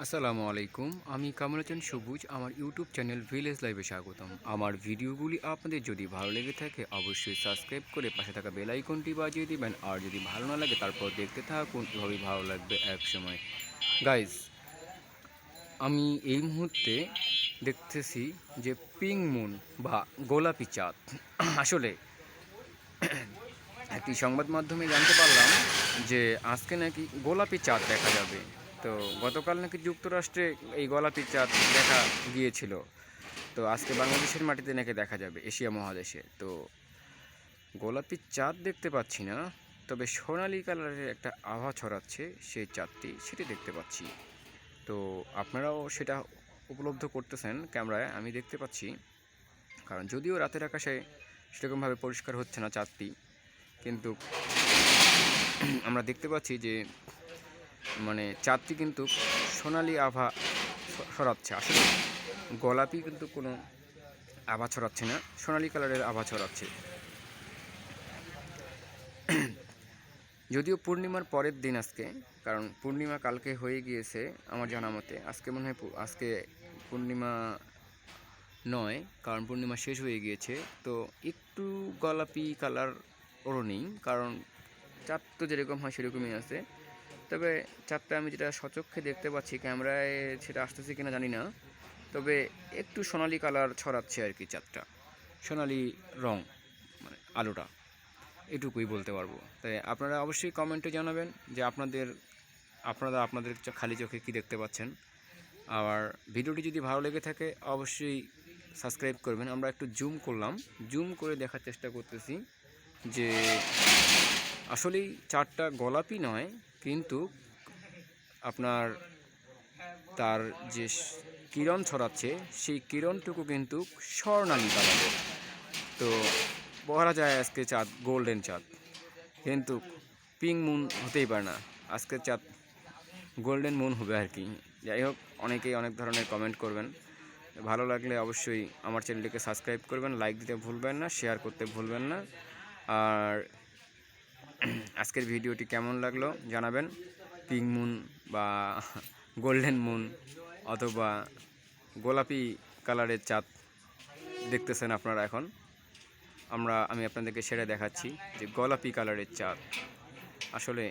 আসসালামু আলাইকুম, আমি কামরাচান সবুজ, আমার ইউটিউব চ্যানেল ভিলেজ লাইভে স্বাগতম। আমার ভিডিওগুলি আপনাদের যদি ভালো লেগে থাকে, অবশ্যই সাবস্ক্রাইব করে পাশে থাকা বেল আইকনটি বাজিয়ে দিবেন, আর যদি ভালো না লাগে তারপর দেখতে থাকুন, এভাবেই ভালো লাগবে এক সময় গাইজ আমি এই মুহূর্তে দেখতেছি যে পিং মুন বা গোলাপি চাঁদ। আসলে একটি সংবাদ মাধ্যমে জানতে পারলাম যে আজকে নাকি গোলাপি চাঁদ দেখা যাবে। তো গতকাল নাকি যুক্তরাষ্ট্রে এই গোলাপি চাঁদ দেখা গিয়েছিল। তো আজকে বাংলাদেশের মাটিতে নাকি দেখা যাবে, এশিয়া মহাদেশে। তো গোলাপি চাঁদ দেখতে পাচ্ছি না, তবে সোনালি কালারের একটা আভা ছড়াচ্ছে সেই চাঁদটি, সেটি দেখতে পাচ্ছি। তো আপনারাও সেটা উপলব্ধ করতেছেন ক্যামেরায়, আমি দেখতে পাচ্ছি। কারণ যদিও রাতের আকাশে সেরকমভাবে পরিষ্কার হচ্ছে না চাঁদটি, কিন্তু আমরা দেখতে পাচ্ছি যে মানে চাঁদটি কিন্তু সোনালি আভা ছড়াচ্ছে আসলে গোলাপি কিন্তু কোনো আভা ছড়াচ্ছে না, সোনালি কালারের আভা ছড়াচ্ছে। যদিও পূর্ণিমার পরের দিন আজকে, কারণ পূর্ণিমা কালকে হয়ে গিয়েছে আমার জানা মতে। আজকে মনে হয় আজকে পূর্ণিমা নয়, কারণ পূর্ণিমা শেষ হয়ে গিয়েছে। তো একটু গোলাপি কালার ওরও নেই, কারণ চাঁদ তো যেরকম হয় সেরকমই আছে। তবে চাঁদটা আমি যেটা সচক্ষে দেখতে পাচ্ছি ক্যামেরায়, সেটা আসতেছে কিনা জানি না। তবে একটু সোনালি কালার ছড়াচ্ছে আর কি চাঁদটা সোনালি রং মানে আলোটা। এটুকুই বলতে পারব। তাই আপনারা অবশ্যই কমেন্টে জানাবেন যে আপনাদের, আপনারা আপনাদের খালি চোখে কী দেখতে পাচ্ছেন। আর ভিডিওটি যদি ভালো লেগে থাকে, অবশ্যই সাবস্ক্রাইব করবেন। আমরা একটু জুম করলাম। জুম করে দেখার চেষ্টা করতেছি যে আসলেই চারটা গোলাপি নয় কিন্তু আপনার তার যে কিরণ ছড়াচ্ছে, সেই কিরণটুকু কিন্তু স্বর্ণালী কালারের তো বলা যায় আজকে চাঁদ, গোল্ডেন চাঁদ। কিন্তু পিঙ্ক মুন হতেই পারে না। আজকের চাঁদ, গোল্ডেন মুন হবে আর কি। যাই হোক, অনেকেই অনেক ধরনের কমেন্ট করবেন। ভালো লাগলে অবশ্যই আমার চ্যানেলটিকে সাবস্ক্রাইব করবেন, লাইক দিতে ভুলবেন না, শেয়ার করতে ভুলবেন না। আর আজকের ভিডিওটি কেমন লাগল জানাবেন। পিঙ্ক মুন বা গোল্ডেন মুন অথবা গোলাপি কালারের চাঁদ দেখতেছেন আপনারা এখন। আমরা, আমি আপনাদেরকে সেটা দেখাচ্ছি যে গোলাপি কালারের চাঁদ। আসলে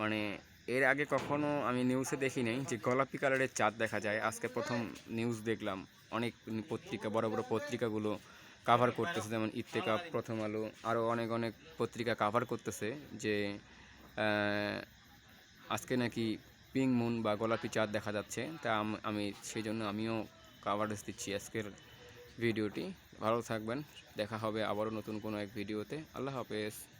মানে এর আগে কখনো আমি নিউজে দেখি নাই যে গোলাপি কালারের চাঁদ দেখা যায়। আজকে প্রথম নিউজ দেখলাম। অনেক পত্রিকা, বড় বড় পত্রিকাগুলো কাভার করতেছে, যেমন ইত্তেকা প্রথম আলো আরও অনেক অনেক পত্রিকা কাভার করতেছে যে আজকে নাকি পিঙ্ক মুন বা গোলাপি চাঁদ দেখা যাচ্ছে। তা আম- আমি, সেই জন্য আমিও কাভারেজ দিচ্ছি আজকের ভিডিওটি ভালো থাকবেন, দেখা হবে আবারও নতুন কোনো এক ভিডিওতে আল্লাহ হাফেজ।